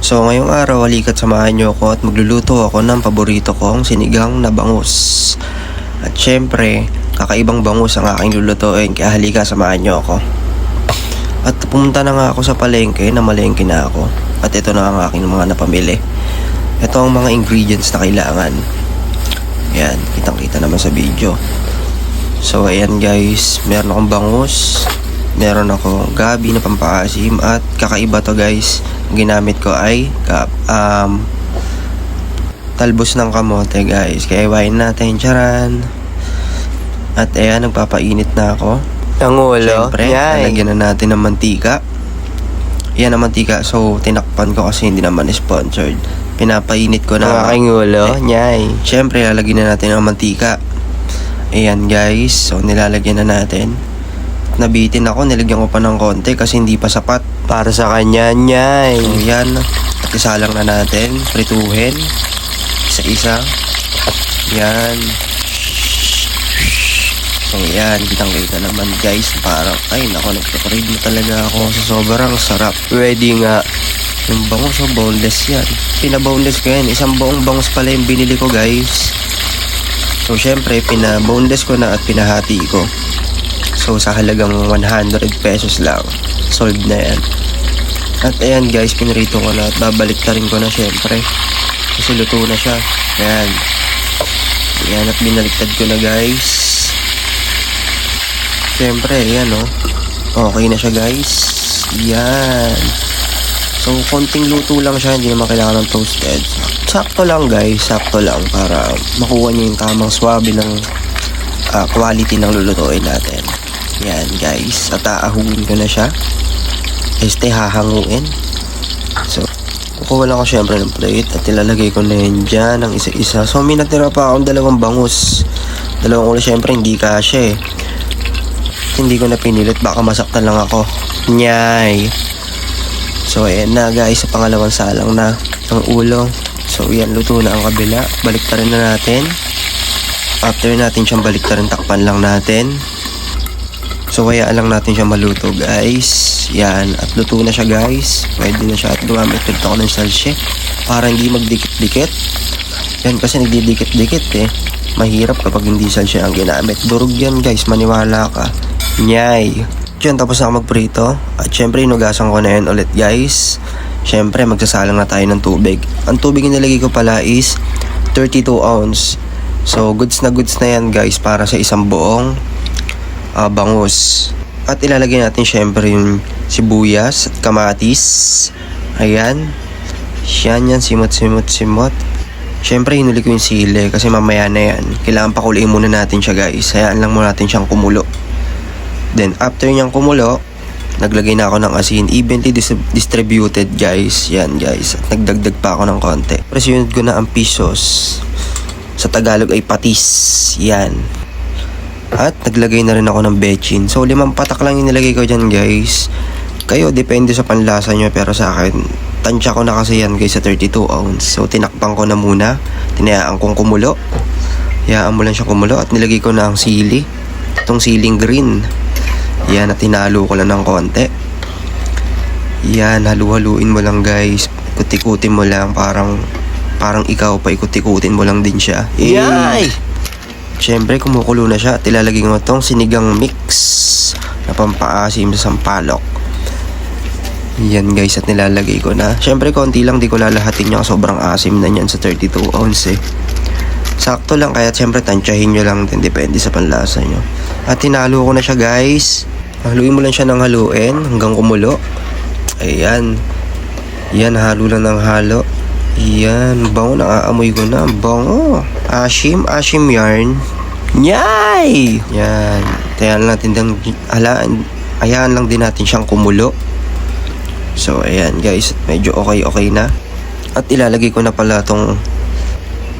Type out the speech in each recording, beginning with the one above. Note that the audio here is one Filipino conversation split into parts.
So ngayong araw, halikat samahan niyo ako at magluluto ako ng paborito kong sinigang na bangus. At syempre, kakaibang bangus ang aking lulutuin kaya halika samahan niyo ako. At pumunta na nga ako sa palengke, na malengke na ako. At ito na ang aking mga napamili. Ito ang mga ingredients na kailangan. Yan, kitang-kita naman sa video. So ayan guys, meron akong bangus, meron ako gabi na pampaasim at kakaiba to guys. Ang ginamit ko ay um, talbos ng kamote guys. Kaya iwain natin, charan. At ayan, nagpapainit na ako. Ang ulo? Siyempre, Yay. lalagyan na natin ng mantika. Yan ang mantika. So, tinakpan ko kasi hindi naman sponsored. Pinapainit ko Ang na. aking ulo? Eh. Nyay. Siyempre, lalagyan na natin ng mantika. Ayan guys. So, nilalagyan na natin. Nabitin ako. Nilagyan ko pa ng konti kasi hindi pa sapat. Para sa kanya, nyay. So, yan. At isa lang na natin. Prituhin. Isa-isa. Yan. So, yan. Kitang-kita naman guys. Parang, ay, nako, nagpaparade na talaga ako sa sobrang sarap. Pwede nga. Yung bangus, oh, boneless yan. Pinaboneless ko yan. Isang buong bangus pala yung binili ko, guys. So, syempre, pinaboneless ko na at pinahati ko. So, sa halagang 100 pesos lang. Solved na yan. At ayan, guys, pinrito ko na at babalik na rin ko na, syempre. Kasi luto na siya. Ayan. Ayan, at binaliktad ko na, guys. Syempre, ayan, oh. Okay na siya, guys. Yan. So, konting luto lang siya, hindi naman kailangan ng toasted. Sakto lang guys, sakto lang para makuha niyo yung tamang swabe ng ah, quality ng lulutuin natin. Yan guys, at aahuin ko na siya. Este, hahanguin. So, kukuha lang ako syempre ng plate at ilalagay ko na yun dyan ng isa-isa. So, may natira pa akong dalawang bangus. Dalawang ulo syempre hindi kasya eh. Hindi ko na pinilit, baka masaktan lang ako. Nyay! So, ayan na guys, sa pangalawang salang na ng ulo. So, yan, luto na ang kabila. Baliktarin na natin. After natin siyang baliktarin, takpan lang natin. So, kaya lang natin siya maluto guys. Yan, at luto na siya guys. Pwede na siya at gumamit ulit ako ng salsye. Para hindi magdikit-dikit. Yan, kasi nagdidikit-dikit eh. Mahirap kapag hindi salsye ang ginamit. Durog yan guys, maniwala ka. Nyay. Diyan, tapos na ako magprito. At syempre, inugasan ko na yan ulit guys. Syempre, magsasalang na tayo ng tubig. Ang tubig na nilagay ko pala is 32 ounce. So, goods na goods na yan guys para sa isang buong ah, bangus. At ilalagay natin syempre yung sibuyas at kamatis. Ayan. Yan yan, simot, simot, simot. Syempre, hinuli ko yung sili kasi mamaya na yan. Kailangan pakuliin muna natin siya guys. Hayaan lang muna natin siyang kumulo. Then, after niyang kumulo, naglagay na ako ng asin. Evenly dis- distributed, guys. Yan, guys. At nagdagdag pa ako ng konti. Presunod ko na ang pisos. Sa Tagalog ay patis. Yan. At naglagay na rin ako ng bechin. So, limang patak lang yung nilagay ko dyan, guys. Kayo, depende sa panlasa nyo. Pero sa akin, tansya ko na kasi yan, guys, sa 32 ounce. So, tinakpan ko na muna. Tinayaan kong kumulo. Hayaan mo lang siya kumulo. At nilagay ko na ang sili. Itong siling green. Yan, at tinalo ko lang ng konti. Yan, halu-haluin mo lang guys. Ikut-ikutin mo lang, parang parang ikaw pa ikut-ikutin mo lang din siya. Eh, Yay! Siyempre, kumukulo na siya at ilalagay mo itong sinigang mix na pampaasim sa sampalok. Yan guys at nilalagay ko na. Siyempre, konti lang di ko lalahatin niya sobrang asim na niyan sa 32 ounce eh. Sakto lang kaya siyempre tansyahin nyo lang din depende sa panlasa nyo. At tinalo ko na siya guys. Haluin mo lang siya ng haluin hanggang kumulo. Ayan. Yan, halo lang ng halo. Yan, bango na aamoy ko na. Bango. Ashim, ashim yarn. Nyay! Yan. Tayan lang natin ng halaan. Hayaan lang din natin siyang kumulo. So, ayan guys. Medyo okay-okay na. At ilalagay ko na pala tong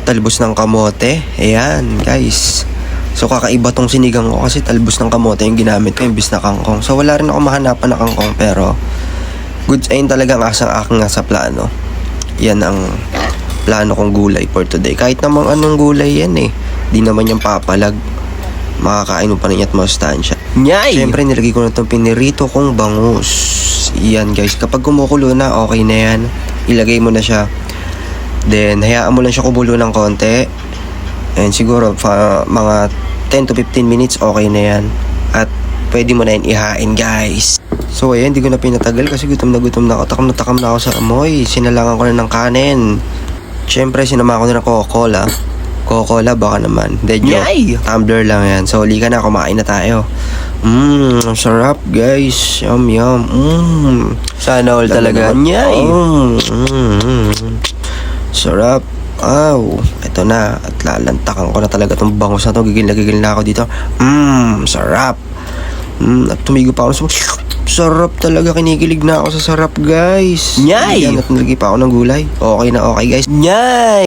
talbos ng kamote. Ayan, guys. So, kakaiba tong sinigang ko kasi talbos ng kamote yung ginamit ko imbis na kangkong. So, wala rin ako mahanapan na kangkong pero goods ayun talaga ang asang aking nasa plano. Yan ang plano kong gulay for today. Kahit namang anong gulay yan eh. Di naman yung papalag. Makakain mo pa rin at masustansya. Nyay! Siyempre, nilagay ko na itong pinirito kong bangus. Yan guys, kapag kumukulo na, okay na yan. ilagay mo na siya. Then, hayaan mo lang siya kumulo ng konti. And siguro, fa, mga 10 to 15 minutes, okay na yan. At pwede mo na yan ihain, guys. So, ayan, hindi ko na pinatagal kasi gutom na gutom na ako. Takam na takam na ako sa amoy. Sinalangan ko na ng kanin. Siyempre, sinama ko na ng Coca-Cola. Coca-Cola, baka naman. Hindi, joke. Yay! Tumbler lang yan. So, huli ka na, kumain na tayo. Mmm, sarap, guys. Yum, yum. Mmm. Sana all talaga. Nyay! Mm, mm, mm. Sarap. Aw, ito na. At lalantakan ko na talaga itong bangus na to. Gigil na gigil na ako dito. Mmm, sarap. Mmm, at tumigo pa ako sa... Sarap talaga. Kinikilig na ako sa sarap, guys. Nyay! Yan, at nalagay pa ako ng gulay. Okay na okay, guys. Nyay!